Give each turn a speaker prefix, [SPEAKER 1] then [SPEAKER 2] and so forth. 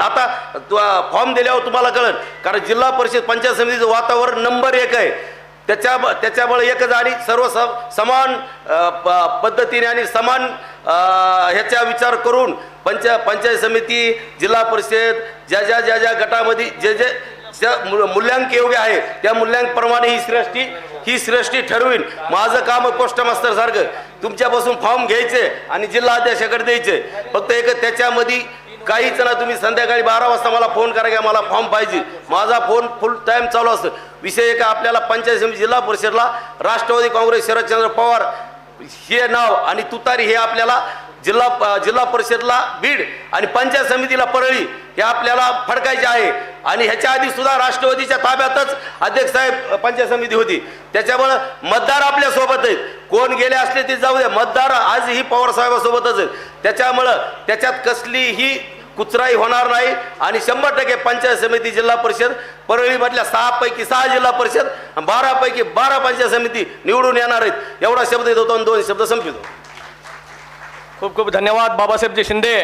[SPEAKER 1] आता फॉर्म दिल्यावर तुम्हाला कळेल. कारण जिल्हा परिषद पंचायत समितीचं वातावरण नंबर एक आहे. त्याच्या त्याच्यामुळे एकच आणि सर्व समान प- पद्धतीने आणि समान ह्याचा विचार करून पंचा पंचायत समिती जिल्हा परिषद ज्या ज्या ज्या ज्या गटामध्ये जे जे ज्या मूल्यांक योग्य आहे त्या मूल्यांकप्रमाणे ही श्रेष्ठी ही श्रेष्ठी ठरवीन. माझं काम पोस्ट सारखं. तुमच्यापासून फॉर्म घ्यायचे आणि जिल्हा अध्यक्षाकडे द्यायचे. फक्त एक त्याच्यामध्ये काहीच ना तुम्ही संध्याकाळी बारा वाजता मला फोन करा की मला फॉर्म पाहिजे. माझा फोन फुल टाईम चालू असतो. विषय का आपल्याला पंचायत समिती जिल्हा परिषदला राष्ट्रवादी काँग्रेस शरदचंद्र पवार हे नाव आणि तुतारी हे आपल्याला जिल्हा जिल्हा परिषदला बीड आणि पंचायत समितीला परळी हे आपल्याला फडकायचे आहे. आणि ह्याच्या आधी सुद्धा राष्ट्रवादीच्या ताब्यातच अध्यक्ष साहेब पंचायत समिती होती. त्याच्यामुळं मतदार आपल्यासोबत आहेत. कोण गेले असले ते जाऊ द्या मतदार आजही पवारसाहेबासोबतच आहेत. त्याच्यामुळं त्याच्यात कसलीही कुचराई होणार नाही आणि शंभर टक्के पंचायत समिती जिल्हा परिषद परळीमधल्या सहापैकी सहा जिल्हा परिषद बारापैकी बारा पंचायत समिती निवडून येणार आहेत. एवढा शब्द देतो आणि दोन शब्द संपितो
[SPEAKER 2] खूप खूप धन्यवाद बाबासाहेबजी शिंदे.